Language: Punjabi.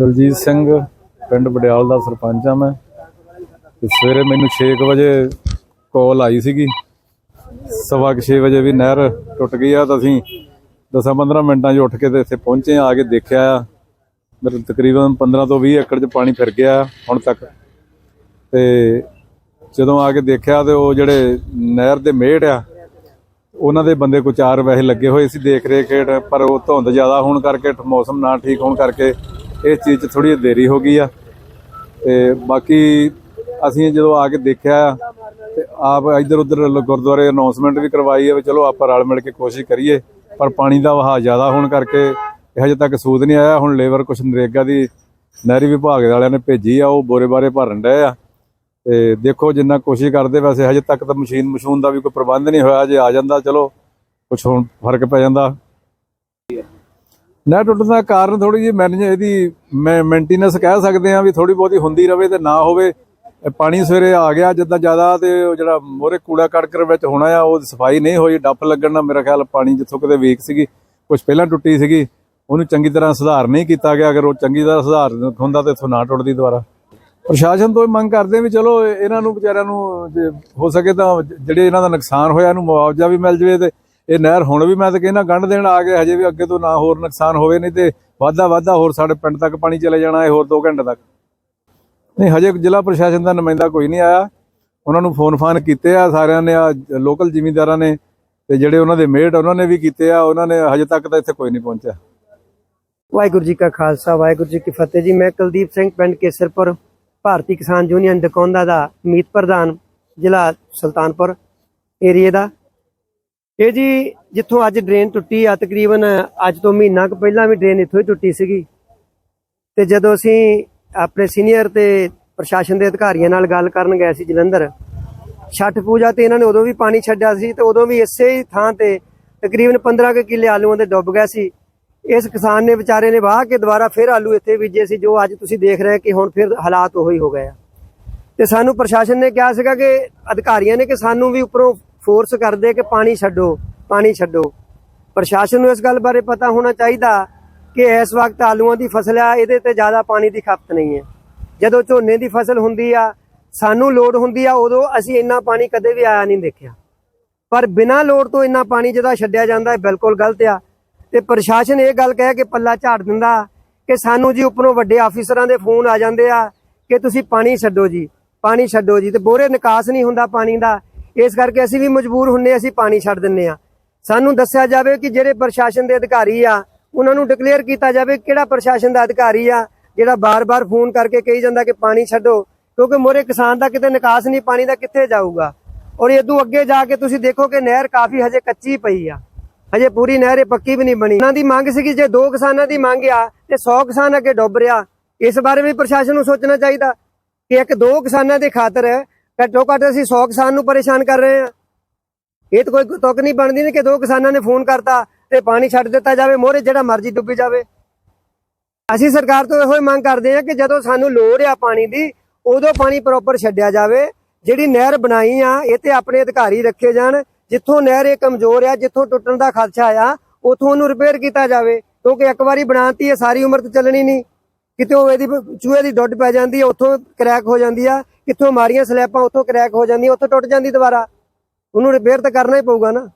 ਦਲਜੀਤ ਸਿੰਘ, ਪਿੰਡ ਬਡਿਆਲ ਦਾ ਸਰਪੰਚ ਆ ਮੈਂ। ਤੇ ਸਵੇਰੇ ਮੈਨੂੰ 6 ਵਜੇ ਕਾਲ ਆਈ ਸੀਗੀ। ਸਵਾ ਕੁ ਛੇ ਵਜੇ ਵੀ ਨਹਿਰ ਟੁੱਟ ਗਈ ਆ ਤਾਂ ਅਸੀਂ 10-15 ਮਿੰਟਾਂ 'ਚ ਉੱਠ ਕੇ ਤੇ ਇੱਥੇ ਪਹੁੰਚੇ ਆ ਆ ਕੇ ਦੇਖਿਆ। ਆ ਮੇਰੇ ਤਕਰੀਬਨ 15 ਤੋਂ 20 ਏਕੜ 'ਚ ਪਾਣੀ ਫਿਰ ਗਿਆ ਹੁਣ ਤੱਕ। ਤੇ ਜਦੋਂ ਆ ਕੇ ਦੇਖਿਆ ਤੇ ਉਹ ਜਿਹੜੇ ਨਹਿਰ ਦੇ ਮੇੜ ਆ, ਉਹਨਾਂ ਦੇ ਬੰਦੇ ਕੋ ਚਾਰ ਵੈਸੇ ਲੱਗੇ ਹੋਏ ਸੀ ਦੇਖ ਰੇਖ ਹੇਠ, ਪਰ ਉਹ ਧੁੰਦ ਜ਼ਿਆਦਾ ਹੋਣ ਕਰਕੇ, ਮੌਸਮ ਨਾ ਠੀਕ ਹੋਣ ਕਰਕੇ ਇਸ ਚੀਜ਼ 'ਚ ਥੋੜੀ ਦੇਰੀ ਹੋ ਗਈ ਆ। ਤੇ ਬਾਕੀ ਅਸੀਂ ਜਦੋਂ ਆ ਕੇ ਦੇਖਿਆ, ਤੇ ਆਪ ਇੱਧਰ ਉੱਧਰ ਗੁਰਦੁਆਰੇ ਅਨਾਉਂਸਮੈਂਟ ਵੀ ਕਰਵਾਈ ਹੈ ਵੀ ਚਲੋ ਆਪਾਂ ਰਲ ਮਿਲ ਕੇ ਕੋਸ਼ਿਸ਼ ਕਰੀਏ, ਪਰ ਪਾਣੀ ਦਾ ਵਹਾਅ ਜ਼ਿਆਦਾ ਹੋਣ ਕਰਕੇ ਇਹ ਹਜੇ ਤੱਕ ਸੂਦ ਨਹੀਂ ਆਇਆ। ਹੁਣ ਲੇਬਰ ਕੁਛ ਨਰੇਗਾ ਦੀ ਨਹਿਰੀ ਵਿਭਾਗ ਵਾਲਿਆਂ ਨੇ ਭੇਜੀ ਆ, ਉਹ ਬੋਰੇ ਬਾਰੇ ਭਰਨ ਡਏ ਆ। ਤੇ ਦੇਖੋ ਜਿੰਨਾ ਕੋਸ਼ਿਸ਼ ਕਰਦੇ ਵੈਸੇ ਹਜੇ ਤੱਕ ਤਾਂ ਮਸ਼ੀਨ ਮਸ਼ੂਨ ਦਾ ਵੀ ਕੋਈ ਪ੍ਰਬੰਧ ਨਹੀਂ ਹੋਇਆ, ਜੇ ਆ ਜਾਂਦਾ ਚਲੋ ਕੁਛ ਹੁਣ ਫ਼ਰਕ ਪੈ ਜਾਂਦਾ। ਨਾ ਟੁੱਟਣ ਦਾ ਕਾਰਨ ਥੋੜੀ ਜਿਹੀ ਮੈਨੇਜ ਇਹਦੀ ਮੇਨਟੇਨੈਂਸ ਕਹਿ ਸਕਦੇ ਆ ਵੀ ਥੋੜੀ ਬਹੁਤੀ ਹੁੰਦੀ ਰਵੇ ਤੇ ਨਾ ਹੋਵੇ। ਪਾਣੀ ਸਵੇਰੇ ਆ ਗਿਆ ਜਿੱਦਾਂ ਜ਼ਿਆਦਾ ਤੇ ਉਹ ਜਿਹੜਾ ਮੋਰੇ ਕੂੜਾ ਕੜਕਰ ਵਿੱਚ ਹੋਣਾ ਆ, ਉਹ ਸਫ਼ਾਈ ਨਹੀਂ ਹੋਈ ਡੱਫ ਲੱਗਣ ਨਾਲ ਮੇਰਾ ਖਿਆਲ ਪਾਣੀ ਜਿੱਥੋਂ ਕਿਤੇ ਵੀਕ ਸੀਗੀ ਕੁਝ ਪਹਿਲਾਂ ਟੁੱਟੀ ਸੀਗੀ, ਉਹਨੂੰ ਚੰਗੀ ਤਰ੍ਹਾਂ ਸੁਧਾਰ ਨਹੀਂ ਕੀਤਾ ਗਿਆ, ਅਗਰ ਉਹ ਚੰਗੀ ਤਰ੍ਹਾਂ ਸੁਧਾਰ ਹੁੰਦਾ ਤੇ ਇੱਥੋਂ ਨਾ ਟੁੱਟਦੀ ਦੁਬਾਰਾ। ਪ੍ਰਸ਼ਾਸਨ ਤੋਂ ਇਹ ਮੰਗ ਕਰਦੇ ਵੀ ਚਲੋ ਇਹਨਾਂ ਨੂੰ ਵਿਚਾਰਿਆਂ ਨੂੰ ਜੇ ਹੋ ਸਕੇ ਤਾਂ ਜਿਹੜੇ ਇਹਨਾਂ ਦਾ ਨੁਕਸਾਨ ਹੋਇਆ, ਇਹਨੂੰ ਮੁਆਵਜ਼ਾ ਵੀ ਮਿਲ ਜਵੇ ਤੇ ਇਹ ਨਹਿਰ ਹੁਣ ਵੀ ਮੈਂ ਤਾਂ ਕਹਿੰਦਾ ਗੰਢ ਦੇਣ ਆ ਗਏ ਹਜੇ ਵੀ ਅੱਗੇ ਤੋਂ ਨਾ ਹੋਰ ਨੁਕਸਾਨ ਹੋਵੇ, ਨਹੀਂ ਤੇ ਵਾਧਾ ਵਾਧਾ ਹੋਰ ਸਾਡੇ ਪਿੰਡ ਤੱਕ ਪਾਣੀ ਚਲੇ ਜਾਣਾ ਹੈ ਹੋਰ 2 ਘੰਟੇ ਤੱਕ। ਨਹੀਂ, ਹਜੇ ਜ਼ਿਲ੍ਹਾ ਪ੍ਰਸ਼ਾਸਨ ਦਾ ਨੁਮਾਇੰਦਾ ਕੋਈ ਨਹੀਂ ਆਇਆ। ਉਹਨਾਂ ਨੂੰ ਫੋਨ ਫਾਨ ਕੀਤੇ ਆ ਸਾਰਿਆਂ ਨੇ, ਆ ਲੋਕਲ ਜ਼ਿਮੀਂਦਾਰਾਂ ਨੇ ਤੇ ਜਿਹੜੇ ਉਹਨਾਂ ਦੇ ਮੇਟ ਉਹਨਾਂ ਨੇ ਵੀ ਕੀਤੇ ਆ, ਉਹਨਾਂ ਨੇ ਹਜੇ ਤੱਕ ਤਾਂ ਇੱਥੇ ਕੋਈ ਨਹੀਂ ਪਹੁੰਚਿਆ। ਵਾਹਿਗੁਰੂ ਜੀ ਕਾ ਖਾਲਸਾ, ਵਾਹਿਗੁਰੂ ਜੀ ਕੀ ਫਤਿਹ ਜੀ। ਮੈਂ ਕੁਲਦੀਪ ਸਿੰਘ ਪਿੰਡ ਕੇਸਰਪੁਰ, ਭਾਰਤੀ ਕਿਸਾਨ ਯੂਨੀਅਨ ਡਕੌਂਦਾ ਦਾ ਮੀਤ ਪ੍ਰਧਾਨ ਜ਼ਿਲ੍ਹਾ ਸੁਲਤਾਨਪੁਰ ਏਰੀਏ ਦਾ। ਇਹ ਜੀ ਜਿੱਥੋਂ ਅੱਜ ਡਰੇਨ ਟੁੱਟੀ ਆ, ਤਕਰੀਬਨ ਅੱਜ ਤੋਂ ਮਹੀਨਾ ਕੁ ਪਹਿਲਾਂ ਵੀ ਡਰੇਨ ਇੱਥੋਂ ਹੀ ਟੁੱਟੀ ਸੀਗੀ। ਤੇ ਜਦੋਂ ਅਸੀਂ ਆਪਣੇ ਸੀਨੀਅਰ ਤੇ ਪ੍ਰਸ਼ਾਸਨ ਦੇ ਅਧਿਕਾਰੀਆਂ ਨਾਲ ਗੱਲ ਕਰਨ ਗਏ ਸੀ ਜਲੰਧਰ, ਛੱਠ ਪੂਜਾ ਤੇ ਇਹਨਾਂ ਨੇ ਉਦੋਂ ਵੀ ਪਾਣੀ ਛੱਡਿਆ ਸੀ ਤੇ ਉਦੋਂ ਵੀ ਇਸੇ ਹੀ ਥਾਂ ਤੇ ਤਕਰੀਬਨ 15 ਕੁ ਕਿੱਲੇ ਆਲੂਆਂ ਦੇ ਡੁੱਬ ਗਏ ਸੀ। ਇਸ ਕਿਸਾਨ ਨੇ ਵਿਚਾਰੇ ਨੇ ਵਾਹ ਕੇ ਦੁਬਾਰਾ ਫਿਰ ਆਲੂ ਇੱਥੇ ਬੀਜੇ ਸੀ, ਜੋ ਅੱਜ ਤੁਸੀਂ ਦੇਖ ਰਹੇ ਕਿ ਹੁਣ ਫਿਰ ਹਾਲਾਤ ਉਹੀ ਹੋ ਗਏ ਆ। ਤੇ ਸਾਨੂੰ ਪ੍ਰਸ਼ਾਸਨ ਨੇ ਕਿਹਾ ਸੀਗਾ ਕਿ ਅਧਿਕਾਰੀਆਂ ਨੇ ਕਿ ਸਾਨੂੰ ਵੀ ਉੱਪਰੋਂ ਫੋਰਸ ਕਰਦੇ ਕਿ ਪਾਣੀ ਛੱਡੋ ਪਾਣੀ ਛੱਡੋ। ਪ੍ਰਸ਼ਾਸਨ ਨੂੰ ਇਸ ਗੱਲ ਬਾਰੇ ਪਤਾ ਹੋਣਾ ਚਾਹੀਦਾ ਕਿ ਇਸ ਵਕਤ ਆਲੂਆਂ ਦੀ ਫਸਲ ਆ, ਇਹਦੇ ਤੇ ਜ਼ਿਆਦਾ ਪਾਣੀ ਦੀ ਖਪਤ ਨਹੀਂ ਹੈ। ਜਦੋਂ ਝੋਨੇ ਦੀ ਫਸਲ ਹੁੰਦੀ ਆ, ਸਾਨੂੰ ਲੋੜ ਹੁੰਦੀ ਆ, ਉਦੋਂ ਅਸੀਂ ਇੰਨਾ ਪਾਣੀ ਕਦੇ ਵੀ ਆਇਆ ਨਹੀਂ ਦੇਖਿਆ। ਪਰ ਬਿਨਾਂ ਲੋੜ ਤੋਂ ਇੰਨਾ ਪਾਣੀ ਜਿਹਦਾ ਛੱਡਿਆ ਜਾਂਦਾ ਹੈ ਬਿਲਕੁਲ ਗਲਤ ਆ। ਤੇ ਪ੍ਰਸ਼ਾਸਨ ਇਹ ਗੱਲ ਕਹਿ ਕੇ ਪੱਲਾ ਝਾੜ ਦਿੰਦਾ ਕਿ ਸਾਨੂੰ ਜੀ ਉੱਪਰੋਂ ਵੱਡੇ ਆਫੀਸਰਾਂ ਦੇ ਫੋਨ ਆ ਜਾਂਦੇ ਆ ਕਿ ਤੁਸੀਂ ਪਾਣੀ ਛੱਡੋ ਜੀ, ਪਾਣੀ ਛੱਡੋ ਜੀ। ਤੇ ਬੋਰੇ ਨਿਕਾਸ ਨਹੀਂ ਹੁੰਦਾ ਪਾਣੀ ਦਾ ਇਸ ਕਰਕੇ ਅਸੀਂ ਵੀ ਮਜਬੂਰ ਹੁੰਨੇ ਅਸੀਂ ਪਾਣੀ ਛੱਡ ਦਿੰਨੇ ਆ। ਸਾਨੂੰ ਦੱਸਿਆ ਜਾਵੇ ਕਿ ਜਿਹੜੇ ਪ੍ਰਸ਼ਾਸਨ ਦੇ ਅਧਿਕਾਰੀ ਆ, ਉਹਨਾਂ ਨੂੰ ਡਿਕਲੇਅਰ ਕੀਤਾ ਜਾਵੇ ਕਿਹੜਾ ਪ੍ਰਸ਼ਾਸਨ ਦਾ ਅਧਿਕਾਰੀ ਆ, ਜਿਹੜਾ ਬਾਰ-ਬਾਰ ਫੋਨ ਕਰਕੇ ਕਹੀ ਜਾਂਦਾ ਕਿ ਪਾਣੀ ਛੱਡੋ, ਕਿਉਂਕਿ ਮੋਰੇ ਕਿਸਾਨ ਦਾ ਕਿਤੇ ਨਿਕਾਸ ਨਹੀਂ, ਪਾਣੀ ਦਾ ਕਿੱਥੇ ਜਾਊਗਾ? ਔਰ ਇਦੋਂ ਅੱਗੇ ਜਾ ਕੇ ਤੁਸੀਂ ਦੇਖੋ ਕਿ ਨਹਿਰ ਕਾਫੀ ਹਜੇ ਕੱਚੀ ਪਈ ਆ। ਹਜੇ ਪੂਰੀ ਨਹਿਰ ਇਹ ਪੱਕੀ ਵੀ ਨਹੀਂ ਬਣੀ। ਉਹਨਾਂ ਦੀ ਮੰਗ ਸੀਗੀ ਜੇ ਦੋ ਕਿਸਾਨਾਂ ਦੀ ਮੰਗ ਆ, ਤੇ 100 ਕਿਸਾਨ ਅੱਗੇ ਡੁੱਬ ਰਿਹਾ। ਇਸ ਬਾਰੇ ਵੀ ਪ੍ਰਸ਼ਾਸਨ ਨੂੰ ਸੋਚਣਾ ਚਾਹੀਦਾ ਕਿ ਇੱਕ ਦੋ ਕਿਸਾਨਾਂ ਦੇ ਖਾਤਰ ਘੱਟੋ ਘੱਟ ਅਸੀਂ 100 ਕਿਸਾਨ ਨੂੰ ਪਰੇਸ਼ਾਨ ਕਰ ਰਹੇ ਹਾਂ। ਇਹ ਤਾਂ ਕੋਈ ਤੁਕ ਨਹੀਂ ਬਣਦੀ ਨੇ ਕਿ ਦੋ ਕਿਸਾਨਾਂ ਨੇ ਫੋਨ ਕਰਤਾ ਤੇ ਪਾਣੀ ਛੱਡ ਦਿੱਤਾ ਜਾਵੇ, ਮੋਹਰੇ ਜਿਹੜਾ ਮਰਜ਼ੀ ਡੁੱਬੀ ਜਾਵੇ। ਅਸੀਂ ਸਰਕਾਰ ਤੋਂ ਇਹੋ ਹੀ ਮੰਗ ਕਰਦੇ ਹਾਂ ਕਿ ਜਦੋਂ ਸਾਨੂੰ ਲੋੜ ਆ ਪਾਣੀ ਦੀ, ਉਦੋਂ ਪਾਣੀ ਪ੍ਰੋਪਰ ਛੱਡਿਆ ਜਾਵੇ। ਜਿਹੜੀ ਨਹਿਰ ਬਣਾਈ ਆ, ਇਹ ਤੇ ਆਪਣੇ ਅਧਿਕਾਰੀ ਰੱਖੇ ਜਾਣ। ਜਿੱਥੋਂ ਨਹਿਰ ਇਹ ਕਮਜ਼ੋਰ ਆ, ਜਿੱਥੋਂ ਟੁੱਟਣ ਦਾ ਖਦਸ਼ਾ ਆ, ਉਥੋਂ ਉਹਨੂੰ ਰਿਪੇਅਰ ਕੀਤਾ ਜਾਵੇ। ਕਿਉਂਕਿ ਇੱਕ ਵਾਰੀ ਬਣਾਤੀ ਹੈ ਸਾਰੀ ਉਮਰ ਤੇ ਚੱਲਣੀ ਨਹੀਂ। ਕਿਤੇ ਉਹ ਇਹਦੀ ਚੂਹੇ ਦੀ ਡੁੱਡ ਪੈ ਜਾਂਦੀ ਹੈ ਉੱਥੋਂ ਕਰੈਕ ਹੋ ਜਾਂਦੀ ਆ, ਕਿੱਥੋਂ ਮਾਰੀਆਂ ਸਲੈਪਾਂ ਉੱਥੋਂ ਕਰੈਕ ਹੋ ਜਾਂਦੀਆਂ, ਉੱਥੋਂ ਟੁੱਟ ਜਾਂਦੀ ਦੁਬਾਰਾ। ਉਹਨੂੰ ਰਿਪੇਅਰ ਤਾਂ ਕਰਨਾ ਹੀ ਪਊਗਾ ਨਾ।